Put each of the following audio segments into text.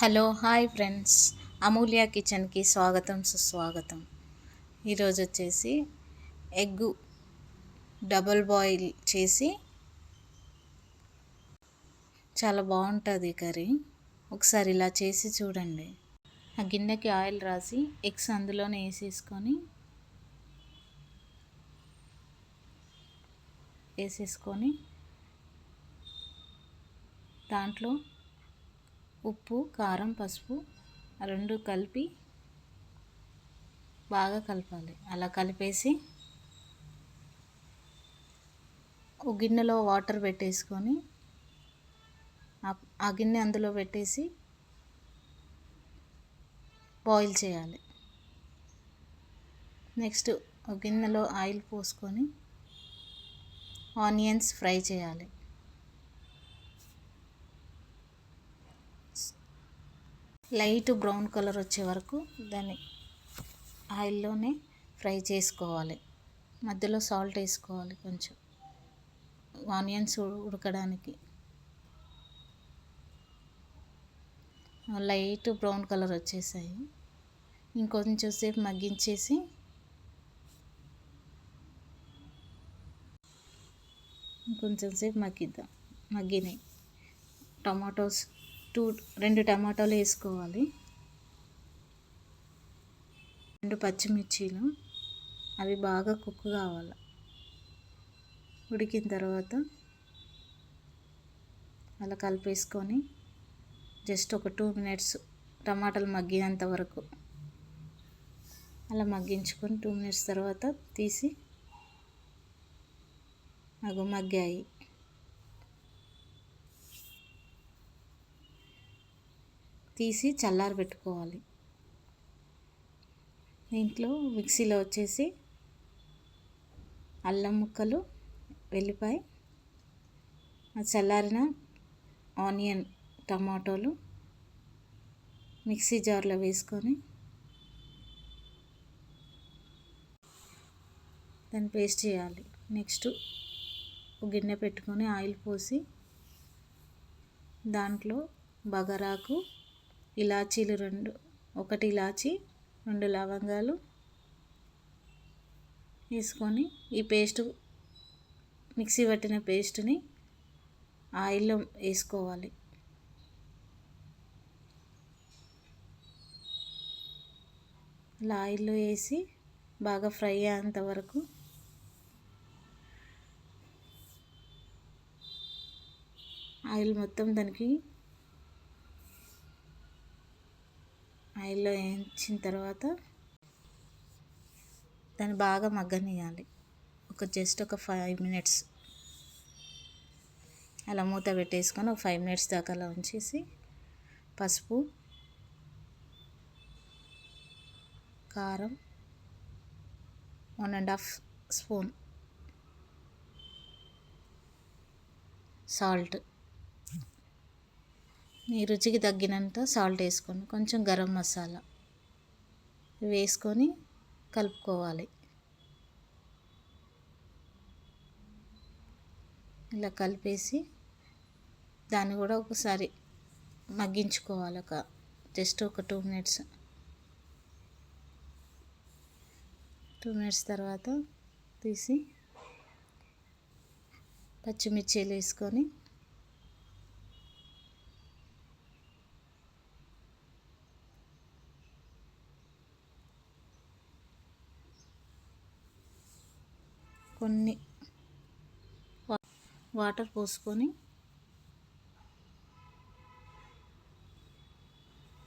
Hello hi friends. అమూల్య కిచెన్కి స్వాగతం సుస్వాగతం. ఈరోజు వచ్చేసి ఎగ్గు డబుల్ బాయిల్ చేసి చాలా బాగుంటుంది కర్రీ. ఒకసారి ఇలా చేసి చూడండి. ఆ గిన్నెకి ఆయిల్ రాసి ఎగ్స్ అందులోనే వేసేసుకొని వేసేసుకొని దాంట్లో ఉప్పు కారం పసుపు రెండు కలిపి బాగా కలపాలి. అలా కలిపేసి ఒక గిన్నెలో వాటర్ పెట్టేసుకొని ఆ గిన్నె అందులో పెట్టేసి బాయిల్ చేయాలి. నెక్స్ట్ ఒక గిన్నెలో ఆయిల్ పోసుకొని ఆనియన్స్ ఫ్రై చేయాలి. లైట్ బ్రౌన్ కలర్ వచ్చే వరకు దాన్ని ఆయిల్లోనే ఫ్రై చేసుకోవాలి. మధ్యలో సాల్ట్ వేసుకోవాలి కొంచెం. ఆనియన్స్ ఉడకడానికి. లైట్ బ్రౌన్ కలర్ వచ్చేసాయి. ఇంకొంచెం సేపు మగ్గించేసి ఇంకొంచెం సేపు మగ్గిద్దాం. మగ్గినాయి. టమాటోస్ టూ రెండు టమాటాలు వేసుకోవాలి. రెండు పచ్చిమిర్చీలు. అవి బాగా కుక్ కావాలి. ఉడికిన తర్వాత అలా కలిపేసుకొని జస్ట్ ఒక టూ మినిట్స్ టమాటాలు మగ్గినంత వరకు అలా మగ్గించుకొని టూ మినిట్స్ తర్వాత తీసి అగు మగ్గాయి. తీసి చల్లారబెట్టుకోవాలి దీంట్లో మిక్సీలో వచ్చేసి అల్లం ముక్కలు వెల్లిపాయ చల్లారిన ఆనియన్ టమాటోలు మిక్సీ జార్లో వేసుకొని దాన్ని పేస్ట్ చేయాలి. నెక్స్ట్ గిన్నె పెట్టుకొని ఆయిల్ పోసి దాంట్లో బగరాకు ఇలాచీలు రెండు ఒకటి ఇలాచీ రెండు లవంగాలు వేసుకొని ఈ పేస్ట్ మిక్సీ పట్టిన పేస్ట్ని ఆయిల్లో వేసుకోవాలి. ఇలా ఆయిల్లో వేసి బాగా ఫ్రై అయ్యేంత వరకు ఆయిల్ మొత్తం దానికి ఆయిల్లో వేయించిన తర్వాత దాన్ని బాగా మగ్గనియాలి ఒక జస్ట్ ఒక ఫైవ్ మినిట్స్. అలా మూత పెట్టేసుకొని ఒక ఫైవ్ మినిట్స్ దాకా అలా ఉంచేసి పసుపు కారం one and half spoon salt మీ రుచికి తగ్గినంత సాల్ట్ వేసుకోండి కొంచెం గరం మసాలా వేసుకొని కలుపుకోవాలి. ఇలా కలిపేసి దాన్ని కూడా ఒకసారి మగ్గించుకోవాలి ఒక జస్ట్ ఒక టూ మినిట్స్ టూ మినిట్స్ తర్వాత తీసి పచ్చిమిర్చీలు వేసుకొని కొన్ని వాటర్ పోసుకొని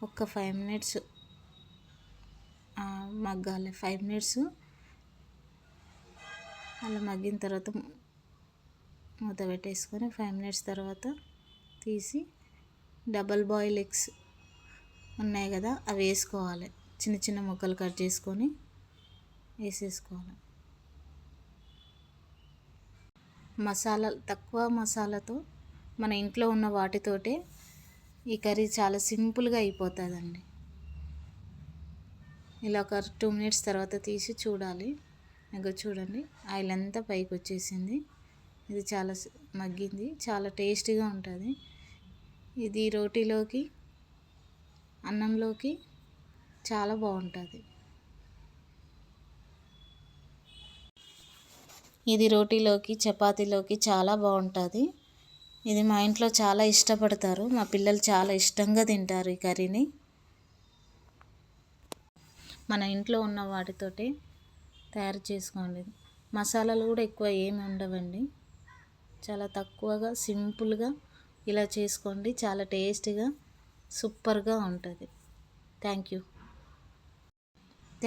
ఒక ఫైవ్ మినిట్స్ మగ్గాలి. Five minutes. అలా మగ్గిన తర్వాత మూత పెట్టేసుకొని ఫైవ్ మినిట్స్ తర్వాత తీసి డబల్ బాయిల్ ఎగ్స్ ఉన్నాయి కదా అవి వేసుకోవాలి. చిన్న చిన్న ముక్కలు కట్ చేసుకొని వేసేసుకోవాలి. మసాలా తక్కువ మసాలాతో మన ఇంట్లో ఉన్న వాటితోటే ఈ కర్రీ చాలా సింపుల్గా అయిపోతుందండి. ఇలా ఒక టూ మినిట్స్ తర్వాత తీసి చూడాలి. ఇంకా చూడండి ఆయిల్ అంతా పైకి వచ్చేసింది. ఇది చాలా మగ్గింది. చాలా టేస్టీగా ఉంటుంది. ఇది రోటీలోకి అన్నంలోకి చాలా బాగుంటుంది. ఇది రోటీలోకి చపాతీలోకి చాలా బాగుంటుంది. ఇది మా ఇంట్లో చాలా ఇష్టపడతారు. మా పిల్లలు చాలా ఇష్టంగా తింటారు ఈ కర్రీని. మన ఇంట్లో ఉన్న వాటితోటి తయారు చేసుకోండి. మసాలాలు కూడా ఎక్కువ ఏమి ఉండవండి. చాలా తక్కువగా సింపుల్గా ఇలా చేసుకోండి. చాలా టేస్టీగా సూపర్గా ఉంటుంది. Thank you.